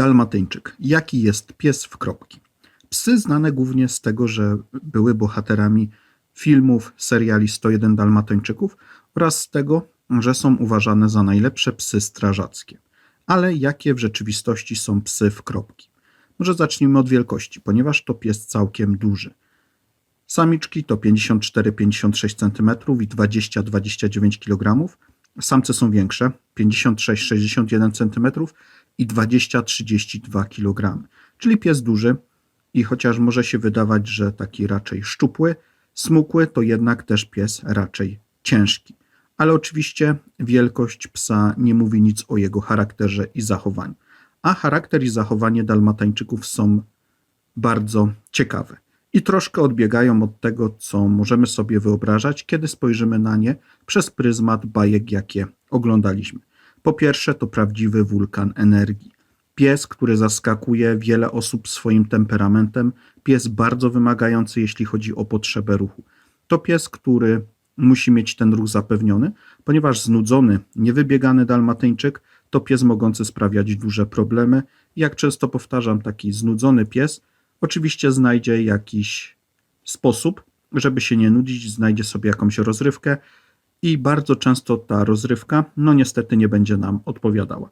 Dalmatyńczyk. Jaki jest pies w kropki? Psy znane głównie z tego, że były bohaterami filmów, seriali 101 Dalmatyńczyków oraz z tego, że są uważane za najlepsze psy strażackie. Ale jakie w rzeczywistości są psy w kropki? Może zacznijmy od wielkości, ponieważ to pies całkiem duży. Samiczki to 54-56 cm i 20-29 kg. Samce są większe 56-61 cm i 20-32 kg. Czyli pies duży i chociaż może się wydawać, że taki raczej szczupły, smukły, to jednak też pies raczej ciężki. Ale oczywiście wielkość psa nie mówi nic o jego charakterze i zachowaniu. A charakter i zachowanie dalmatańczyków są bardzo ciekawe i troszkę odbiegają od tego, co możemy sobie wyobrażać, kiedy spojrzymy na nie przez pryzmat bajek, jakie oglądaliśmy. Po pierwsze, to prawdziwy wulkan energii. Pies, który zaskakuje wiele osób swoim temperamentem, pies bardzo wymagający, jeśli chodzi o potrzebę ruchu. To pies, który musi mieć ten ruch zapewniony, ponieważ znudzony, niewybiegany dalmatyńczyk to pies mogący sprawiać duże problemy. Jak często powtarzam, taki znudzony pies oczywiście znajdzie jakiś sposób, żeby się nie nudzić, znajdzie sobie jakąś rozrywkę i bardzo często ta rozrywka, no niestety, nie będzie nam odpowiadała.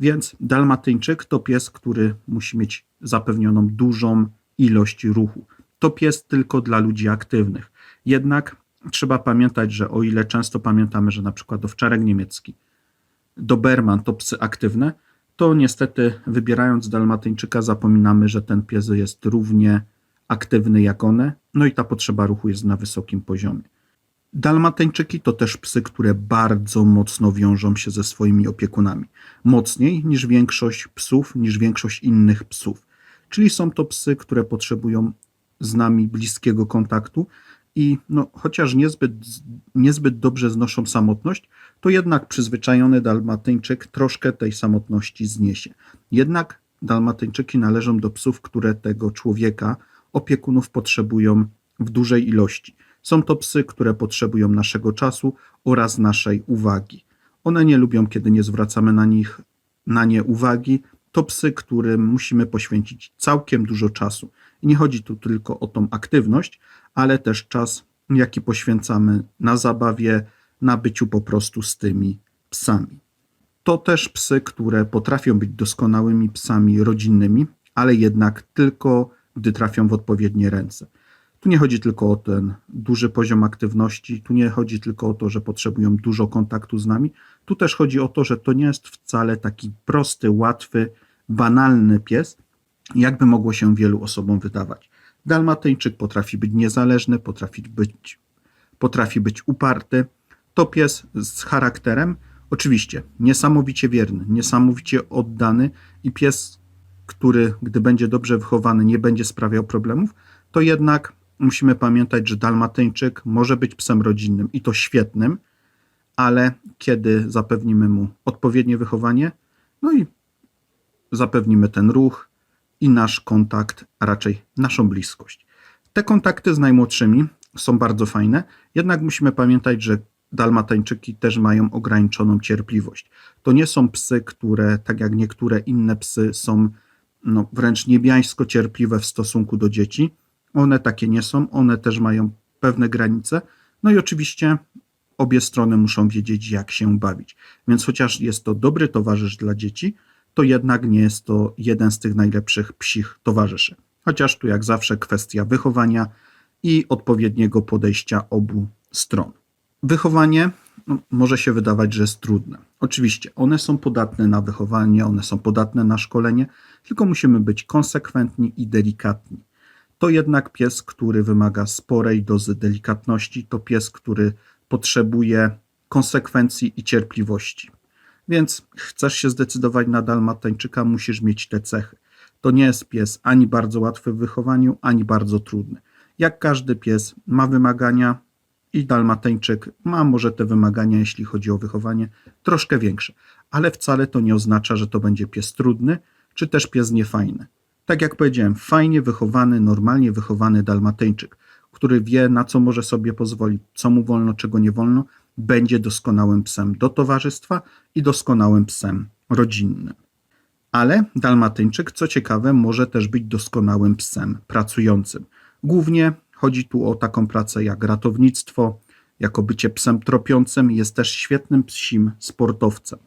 Więc dalmatyńczyk to pies, który musi mieć zapewnioną dużą ilość ruchu. To pies tylko dla ludzi aktywnych. Jednak trzeba pamiętać, że o ile często pamiętamy, że na przykład owczarek niemiecki, Doberman to psy aktywne, to niestety wybierając dalmatyńczyka zapominamy, że ten pies jest równie aktywny jak one, no i ta potrzeba ruchu jest na wysokim poziomie. Dalmatyńczyki to też psy, które bardzo mocno wiążą się ze swoimi opiekunami. Mocniej niż większość psów, niż większość innych psów. Czyli są to psy, które potrzebują z nami bliskiego kontaktu i no, chociaż niezbyt, niezbyt dobrze znoszą samotność, to jednak przyzwyczajony dalmatyńczyk troszkę tej samotności zniesie. Jednak dalmatyńczyki należą do psów, które tego człowieka, opiekunów potrzebują w dużej ilości. Są to psy, które potrzebują naszego czasu oraz naszej uwagi. One nie lubią, kiedy nie zwracamy na nich na nie uwagi. To psy, którym musimy poświęcić całkiem dużo czasu. I nie chodzi tu tylko o tą aktywność, ale też czas, jaki poświęcamy na zabawie, na byciu po prostu z tymi psami. To też psy, które potrafią być doskonałymi psami rodzinnymi, ale jednak tylko gdy trafią w odpowiednie ręce. Tu nie chodzi tylko o ten duży poziom aktywności, tu nie chodzi tylko o to, że potrzebują dużo kontaktu z nami, tu też chodzi o to, że to nie jest wcale taki prosty, łatwy, banalny pies, jakby mogło się wielu osobom wydawać. Dalmatyńczyk potrafi być niezależny, potrafi być, potrafi być uparty. To pies z charakterem, oczywiście niesamowicie wierny, niesamowicie oddany i pies, który, gdy będzie dobrze wychowany, nie będzie sprawiał problemów, to jednak musimy pamiętać, że dalmatyńczyk może być psem rodzinnym i to świetnym, ale kiedy zapewnimy mu odpowiednie wychowanie, no i zapewnimy ten ruch i nasz kontakt, a raczej naszą bliskość. Te kontakty z najmłodszymi są bardzo fajne, jednak musimy pamiętać, że dalmatańczyki też mają ograniczoną cierpliwość. To nie są psy, które, tak jak niektóre inne psy, są no, wręcz niebiańsko cierpliwe w stosunku do dzieci. One takie nie są, one też mają pewne granice. No i oczywiście obie strony muszą wiedzieć, jak się bawić. Więc chociaż jest to dobry towarzysz dla dzieci, to jednak nie jest to jeden z tych najlepszych psich towarzyszy. Chociaż tu jak zawsze kwestia wychowania i odpowiedniego podejścia obu stron. Wychowanie no, może się wydawać, że jest trudne. Oczywiście, one są podatne na wychowanie, one są podatne na szkolenie, tylko musimy być konsekwentni i delikatni. To jednak pies, który wymaga sporej dozy delikatności, to pies, który potrzebuje konsekwencji i cierpliwości. Więc chcesz się zdecydować na dalmatańczyka, musisz mieć te cechy. To nie jest pies ani bardzo łatwy w wychowaniu, ani bardzo trudny. Jak każdy pies ma wymagania i dalmatańczyk ma może te wymagania, jeśli chodzi o wychowanie, troszkę większe. Ale wcale to nie oznacza, że to będzie pies trudny, czy też pies niefajny. Tak jak powiedziałem, fajnie wychowany, normalnie wychowany dalmatyńczyk, który wie, na co może sobie pozwolić, co mu wolno, czego nie wolno, będzie doskonałym psem do towarzystwa i doskonałym psem rodzinnym. Ale dalmatyńczyk, co ciekawe, może też być doskonałym psem pracującym. Głównie chodzi tu o taką pracę jak ratownictwo, jako bycie psem tropiącym, jest też świetnym psim sportowcem.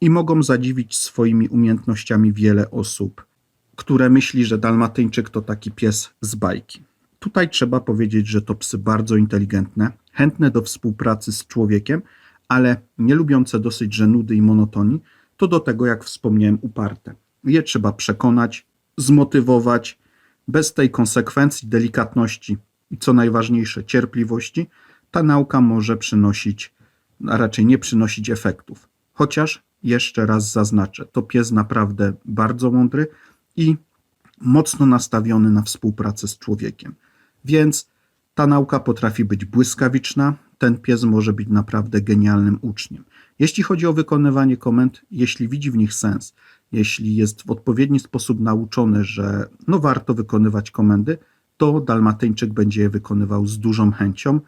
I mogą zadziwić swoimi umiejętnościami wiele osób, które myśli, że dalmatyńczyk to taki pies z bajki. Tutaj trzeba powiedzieć, że to psy bardzo inteligentne, chętne do współpracy z człowiekiem, ale nie lubiące dosyć że nudy i monotonii, to do tego, jak wspomniałem, uparte. Je trzeba przekonać, zmotywować, bez tej konsekwencji, delikatności i co najważniejsze, cierpliwości, ta nauka może przynosić, a raczej nie przynosić efektów. Chociaż jeszcze raz zaznaczę, to pies naprawdę bardzo mądry i mocno nastawiony na współpracę z człowiekiem. Więc ta nauka potrafi być błyskawiczna, ten pies może być naprawdę genialnym uczniem. Jeśli chodzi o wykonywanie komend, jeśli widzi w nich sens, jeśli jest w odpowiedni sposób nauczony, że no warto wykonywać komendy, to dalmatyńczyk będzie je wykonywał z dużą chęcią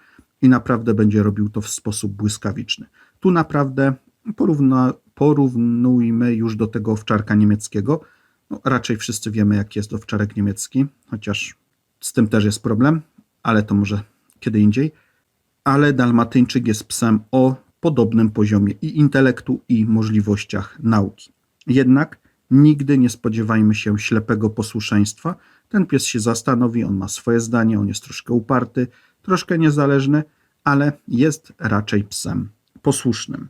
i naprawdę będzie robił to w sposób błyskawiczny. Tu naprawdę porówna, porównujmy już do tego owczarka niemieckiego. No, raczej wszyscy wiemy, jak jest owczarek niemiecki, chociaż z tym też jest problem, ale to może kiedy indziej. Ale dalmatyńczyk jest psem o podobnym poziomie i intelektu, i możliwościach nauki. Jednak nigdy nie spodziewajmy się ślepego posłuszeństwa. Ten pies się zastanowi, on ma swoje zdanie, on jest troszkę uparty, troszkę niezależny, ale jest raczej psem posłusznym.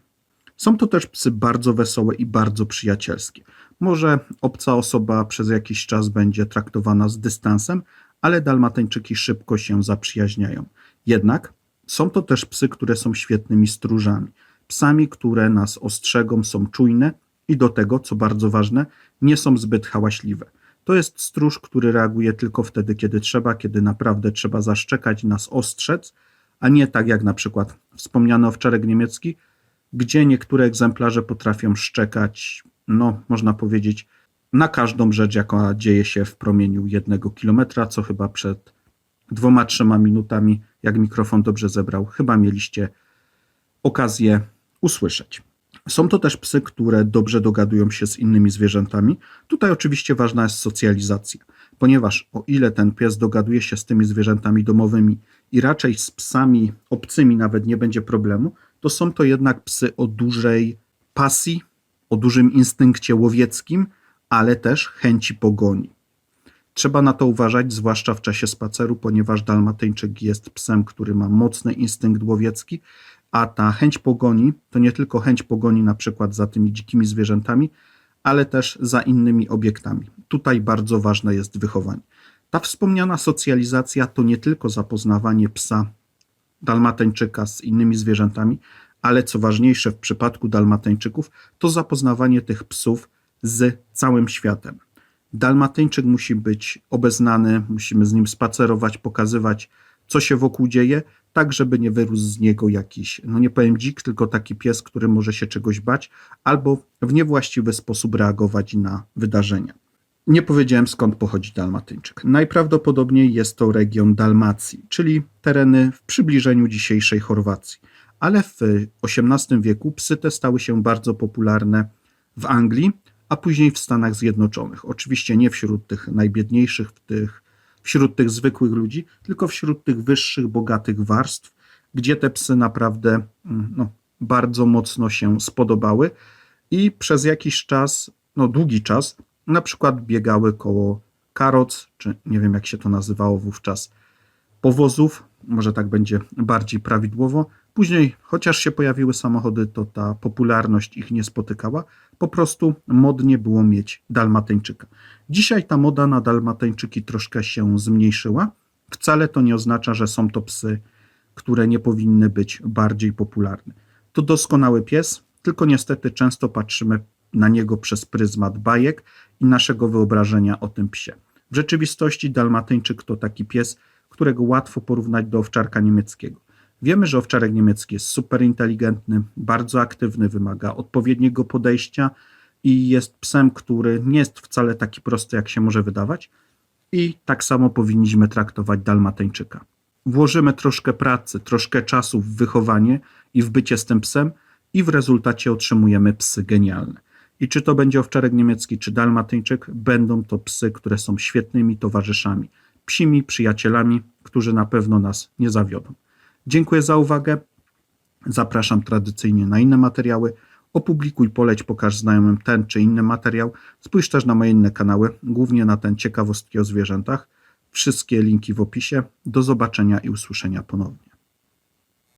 Są to też psy bardzo wesołe i bardzo przyjacielskie. Może obca osoba przez jakiś czas będzie traktowana z dystansem, ale dalmatyńczyki szybko się zaprzyjaźniają. Jednak są to też psy, które są świetnymi stróżami. Psami, które nas ostrzegą, są czujne i do tego, co bardzo ważne, nie są zbyt hałaśliwe. To jest stróż, który reaguje tylko wtedy, kiedy trzeba, kiedy naprawdę trzeba zaszczekać nas ostrzec, a nie tak jak na przykład wspomniany owczarek niemiecki, gdzie niektóre egzemplarze potrafią szczekać, no można powiedzieć, na każdą rzecz, jaka dzieje się w promieniu jednego kilometra, co chyba przed dwoma, trzema minutami, jak mikrofon dobrze zebrał, chyba mieliście okazję usłyszeć. Są to też psy, które dobrze dogadują się z innymi zwierzętami. Tutaj oczywiście ważna jest socjalizacja, ponieważ o ile ten pies dogaduje się z tymi zwierzętami domowymi i raczej z psami obcymi nawet nie będzie problemu, to są to jednak psy o dużej pasji, o dużym instynkcie łowieckim, ale też chęci pogoni. Trzeba na to uważać, zwłaszcza w czasie spaceru, ponieważ dalmatyńczyk jest psem, który ma mocny instynkt łowiecki, a ta chęć pogoni to nie tylko chęć pogoni na przykład za tymi dzikimi zwierzętami, ale też za innymi obiektami. Tutaj bardzo ważne jest wychowanie. Ta wspomniana socjalizacja to nie tylko zapoznawanie psa dalmatyńczyka z innymi zwierzętami, ale co ważniejsze w przypadku dalmatyńczyków, to zapoznawanie tych psów z całym światem. Dalmatyńczyk musi być obeznany, musimy z nim spacerować, pokazywać, co się wokół dzieje, tak żeby nie wyrósł z niego jakiś, no nie powiem dzik, tylko taki pies, który może się czegoś bać, albo w niewłaściwy sposób reagować na wydarzenia. Nie powiedziałem skąd pochodzi Dalmatyńczyk. Najprawdopodobniej jest to region Dalmacji, czyli tereny w przybliżeniu dzisiejszej Chorwacji. Ale w XVIII wieku psy te stały się bardzo popularne w Anglii, a później w Stanach Zjednoczonych. Oczywiście nie wśród tych najbiedniejszych, tych, wśród tych zwykłych ludzi, tylko wśród tych wyższych, bogatych warstw, gdzie te psy naprawdę mm, no, bardzo mocno się spodobały i przez jakiś czas, no długi czas, na przykład biegały koło karoc, czy nie wiem jak się to nazywało wówczas, powozów, może tak będzie bardziej prawidłowo. Później, chociaż się pojawiły samochody, to ta popularność ich nie spotykała. Po prostu modnie było mieć dalmatyńczyka. Dzisiaj ta moda na dalmatyńczyki troszkę się zmniejszyła. Wcale to nie oznacza, że są to psy, które nie powinny być bardziej popularne. To doskonały pies, tylko niestety często patrzymy na niego przez pryzmat bajek i naszego wyobrażenia o tym psie. W rzeczywistości dalmatyńczyk to taki pies, którego łatwo porównać do owczarka niemieckiego. Wiemy, że owczarek niemiecki jest super inteligentny, bardzo aktywny, wymaga odpowiedniego podejścia i jest psem, który nie jest wcale taki prosty, jak się może wydawać. I tak samo powinniśmy traktować dalmatyńczyka. Włożymy troszkę pracy, troszkę czasu w wychowanie i w bycie z tym psem, i w rezultacie otrzymujemy psy genialne. I czy to będzie owczarek niemiecki, czy dalmatyńczyk, będą to psy, które są świetnymi towarzyszami, psimi przyjacielami, którzy na pewno nas nie zawiodą. Dziękuję za uwagę. Zapraszam tradycyjnie na inne materiały. Opublikuj, poleć, pokaż znajomym ten czy inny materiał. Spójrz też na moje inne kanały, głównie na ten ciekawostki o zwierzętach. Wszystkie linki w opisie. Do zobaczenia i usłyszenia ponownie.